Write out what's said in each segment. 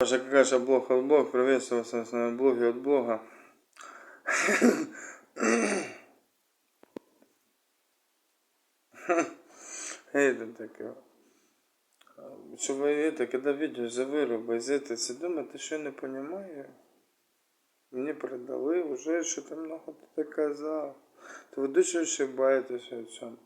Ваша какаша блог от блог, приветствую вас на блоге от блога. Это таке. Що ви это, когда видео за вироби з это, це думаєте, що я не понимаю? Мені передали вже, що там много ти казав. То ви дуже ошибаєтеся в цьому.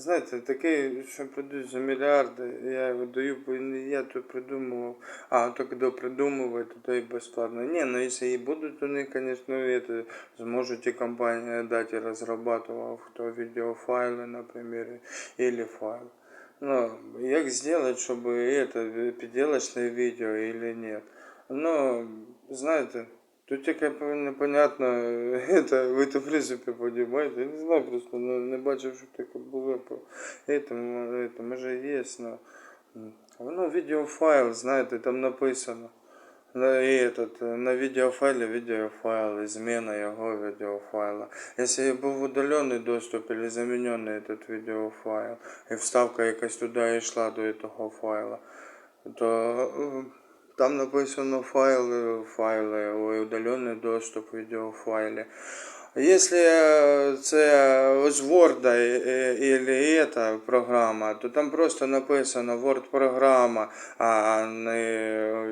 Знаєте, таке, що продають за мільярди, я його даю, бо не я то придумував, а то коли придумывают, то, то и бесплатно. Не, ну если и будут они, конечно, это зможете компания дать и разрабатывал, кто видеофайлы, например, или файл. Ну, як сделать, чтобы это, переделочное видео или нет. Ну, знаете, тут таке непонятно, это, ви то в принципі понимаете, я не знаю просто, ну, не бачив, щоб таке було по этому, это, може є, но, воно відеофайл, знаєте, там написано. На, и этот, на видеофайле видеофайл, измена его видеофайла. Если був удаленный доступ или замененный этот видеофайл, і вставка якась туди йшла до этого файла, то е, там написано файли, файли, ой, удаленный доступ в відеофайлі. Якщо е, це з Word или эта програма, то там просто написано Word програма, а не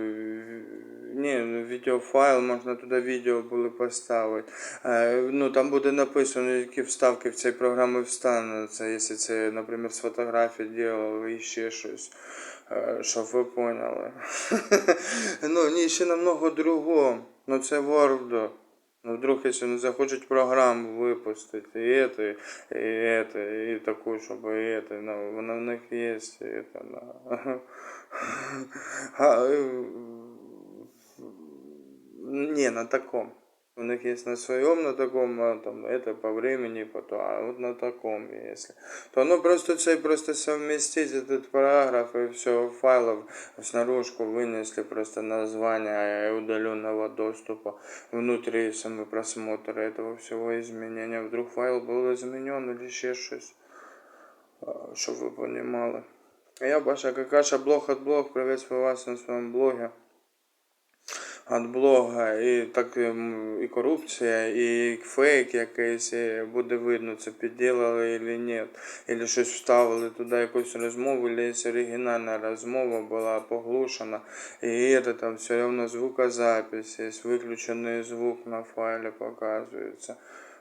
ні, ну, відеофайл, можна туди відео були поставити. Е, ну, там буде написано, які вставки в цій програмі встануться, якщо це, наприклад, з фотографії ділили і ще щось. Е, щоб ви поняли. ну, ні, ще намного другого. Ну це Word. Ну, вдруг, если не захочет программу выпустить, и это, и это, и такую, чтобы и это, ну, вона в них есть, и это, да. А, Не, на таком. У них есть на своем, на таком, а там, это по времени, потом, а вот на таком, если. То оно просто цей просто совместить этот параграф и все файлов снаружку вынесли просто название удаленного доступа внутри самый просмотр этого всего изменения. Вдруг файл был изменен или еще щось, чтобы вы понимали. Я Баша Какаша, блог от блог, приветствую вас на своем блоге від блога, і так ем, і корупція, і фейк якийсь і буде видно, це підділили чи ні. Або щось вставили туди якусь розмову, або оригінальна розмова була поглушена, і це там все одно звукозапись, є виключений звук на файлі показується.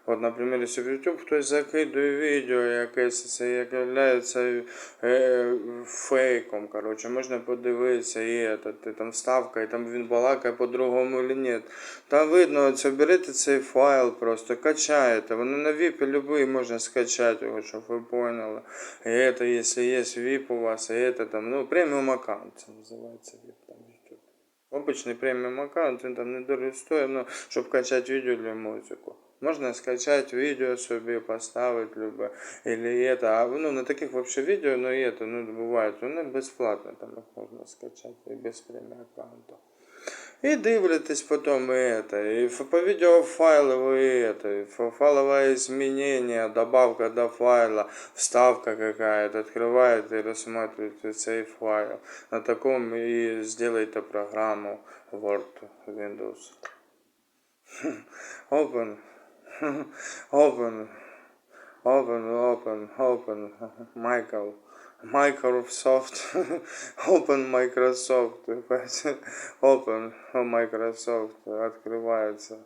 От, наприклад, якщо в YouTube хтось закидує відео, якесь це являється е, фейком. Коротше, можна подивитися, і це, там ставка, і там він балакає по-другому чи ні. Там видно, це берете цей файл, просто качаєте. Воно на VIP любий можна скачати його, щоб ви поняли. І це, якщо є VIP у вас, і це там, ну, преміум аккаунт, це називається VIP там. Обичний преміум аккаунт, він там недорого стоїть, ну, щоб качати відео для музику. Можна скачать видео собі, поставить любе, или это. А ну, на таких вообще видео, ну и это, ну, бывает, ну, бесплатно там их можна скачати, і без премії аккаунта. І дивитесь потом и это, и по видеофайлу вы это, и файловое изменение, добавка до файла, вставка какая-то, открываете и рассматриваете цей файл. На таком и сделайте программу Word, Windows. Open. open, open, open, open, Michael, Microsoft, open Microsoft, open Microsoft, открывается.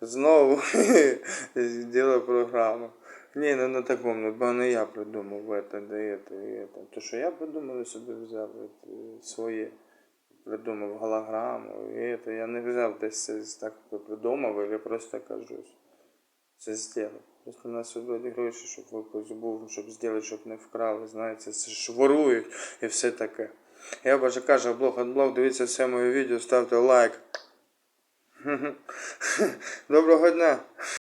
Знову делаю программу. Ні, не на такому, бо не я придумав это, да это, і это. То, що я придумав, собі взяв это, своє. Придумав голограму, і это. Я не взяв десь так придумав, или просто кажусь. це зробити. Просто нас собі гроші, щоб випуск був, щоб зробити, щоб не вкрали. Знаєте, це ж ворують і все таке. Я боже кажу, блог от блог, дивіться все моє відео, ставте лайк. Доброго дня!